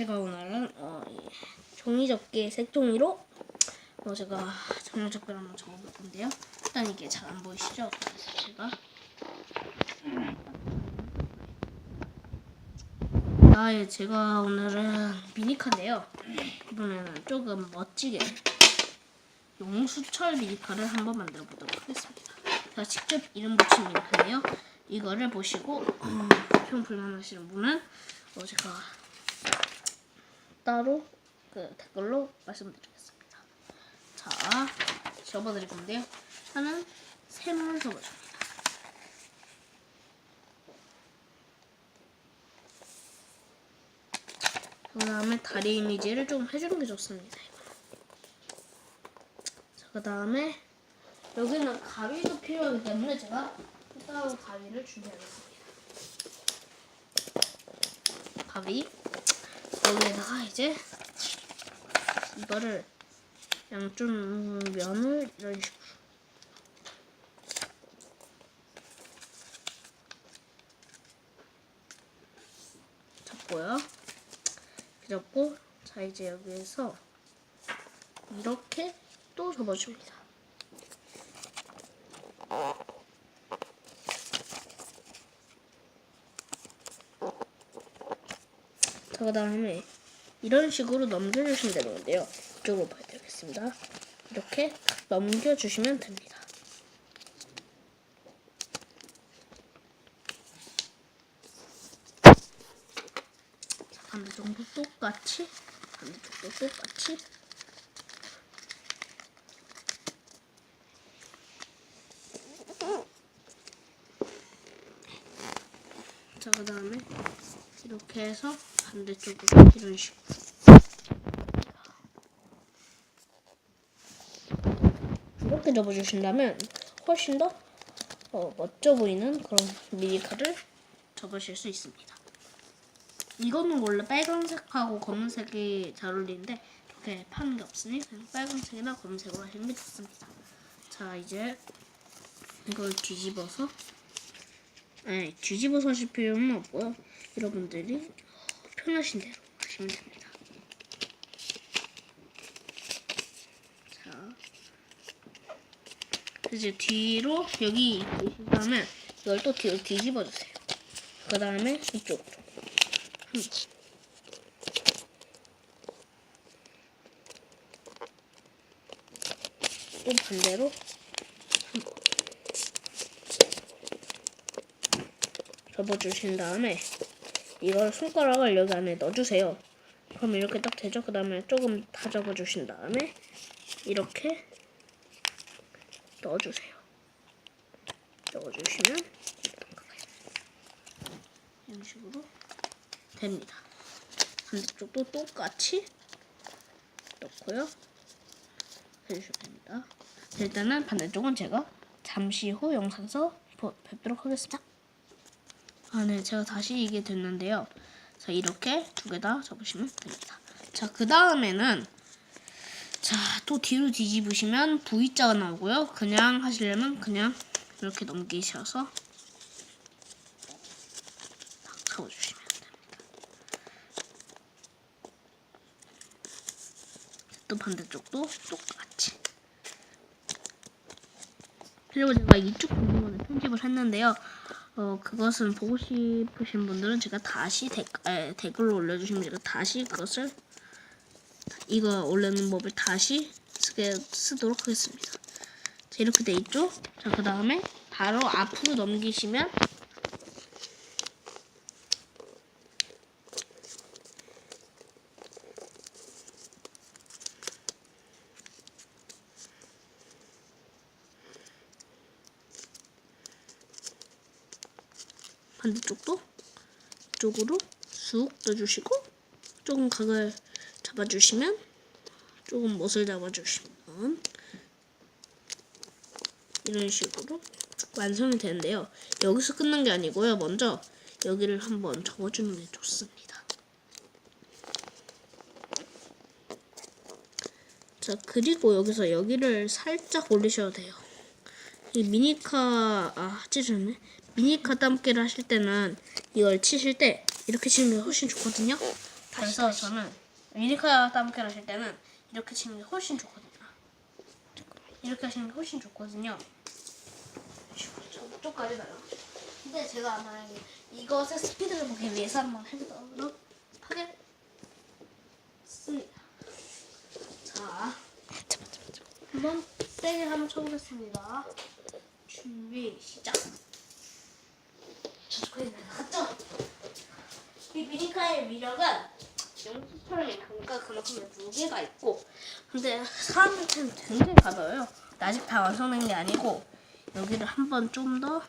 제가 오늘은 어, 이 종이 접기 색종이로 어, 제가 정말 접기를 한번 적어볼 건데요. 일단 이게 잘 안 보이시죠? 그래서 제가 아, 예, 제가 오늘은 미니카인데요. 이번에는 조금 멋지게 용수철 미니카를 한번 만들어 보도록 하겠습니다. 제가 직접 이름 붙인 미니카인데요. 이거를 보시고 음, 불평 불만하시는 분은 어, 제가 따로 그 댓글로 말씀드리겠습니다. 자, 접어드릴 건데요. 하나는 세모를 접어줍니다. 그 다음에 다리 이미지를 좀 해주는 게 좋습니다. 자, 그 다음에 여기는 가위도 필요하기 때문에 제가 따로 가위를 준비하겠습니다. 가위 여기에다가 이제 이거를 양쪽 면을 이런 식으로 잡고요. 잡고 자 이제 여기에서 이렇게 또 접어줍니다. 그 다음에 이런 식으로 넘겨주시면 되는 건데요. 이쪽으로 봐야 되겠습니다. 이렇게 넘겨주시면 됩니다. 자, 반대쪽도 똑같이, 반대쪽도 똑같이. 자, 그 다음에 이렇게 해서 반대쪽으로 이런 식으로. 이렇게 접어주신다면 훨씬 더 어, 멋져 보이는 그런 미니카를 접으실 수 있습니다. 이거는 원래 빨간색하고 검은색이 잘 어울리는데 이렇게 파는 게 없으니 그냥 빨간색이나 검은색으로 하시는 게 좋습니다. 자 이제 이걸 뒤집어서 아니 뒤집어서 하실 필요는 없고요. 여러분들이 편하신 대로 하시면 됩니다. 자, 이제 뒤로 여기 계신 다음에 이걸 또 뒤로 뒤집어 주세요. 그 다음에 이쪽으로. 한 번. 또 반대로. 접어주신 다음에 이걸 손가락을 여기 안에 넣어주세요. 그럼 이렇게 딱 되죠. 그 다음에 조금 다 접어주신 다음에 이렇게 넣어주세요. 넣어주시면 이런 식으로 됩니다. 반대쪽도 똑같이 넣고요. 해주시면 됩니다. 일단은 반대쪽은 제가 잠시 후 영상에서 보- 뵙도록 하겠습니다. 아, 네, 제가 다시 이게 됐는데요. 자, 이렇게 두 개 다 접으시면 됩니다. 자, 그 다음에는 자, 또 뒤로 뒤집으시면 V자가 나오고요. 그냥 하시려면 그냥 이렇게 넘기셔서 딱 접어주시면 됩니다. 또 반대쪽도 똑같이. 그리고 제가 이쪽 부분에 편집을 했는데요. 어, 그것은 보고 싶으신 분들은 제가 다시 댓, 에, 댓글로 올려주시면 제가 다시 그것을 이거 올리는 법을 다시 쓰게, 쓰도록 하겠습니다. 자, 이렇게 돼 있죠? 자, 그 다음에 바로 앞으로 넘기시면 반대쪽도 이쪽으로 쑥 넣어주시고 조금 각을 잡아주시면 조금 못을 잡아주시면 이런 식으로 완성이 되는데요. 여기서 끝난 게 아니고요. 먼저 여기를 한번 접어주는 게 좋습니다. 자 그리고 여기서 여기를 살짝 올리셔도 돼요. 이 미니카 아 찢었네. 미니카 땀개를 하실 때는 이걸 치실 때 이렇게 치는 게 훨씬 좋거든요. 그래서 저는 미니카 따먹기를 하실 때는 이렇게 치는 게 훨씬 좋거든요. 이렇게 하시는 게 훨씬 좋거든요. 저쪽 까지 나요. 근데 제가 만약에 이것의 스피드를 보기 위해서 한번 해보도록 하겠습니다. 자, 한번 세게 한번 쳐보겠습니다. 준비 시작. 나갔죠? 이 미니카의 위력은 영수처럼 보니까 그만큼 무게가 있고 근데 사람들한테는 굉장히 가벼워요. 아직 다 완성된 게 아니고 여기를 한 번 좀 더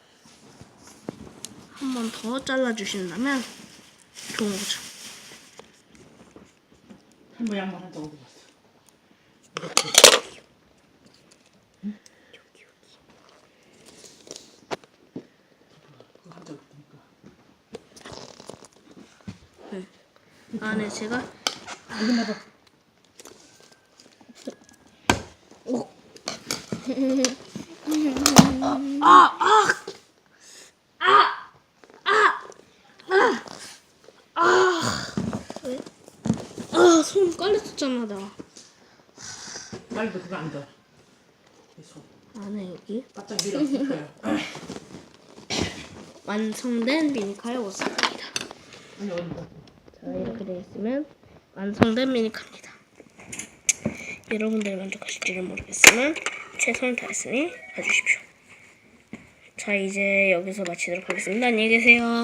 한 번 더 잘라주신다면 좋은 거죠. 한장 어디 갔어? 그거 한장 없으니까. 안에 제가 여기 나봐. 아, 손 깔렸었잖아 나. 말도 그거 안 돼. 이 손. 안에 여기 바짝 밀어. 완성된 미니카의 모습입니다. 아니 어디 가? 자 이렇게 되어 있으면 완성된 미니카입니다. 여러분들 만족하실지는 모르겠지만 최선을 다했으니 봐주십시오. 자 이제 여기서 마치도록 하겠습니다. 안녕히 계세요.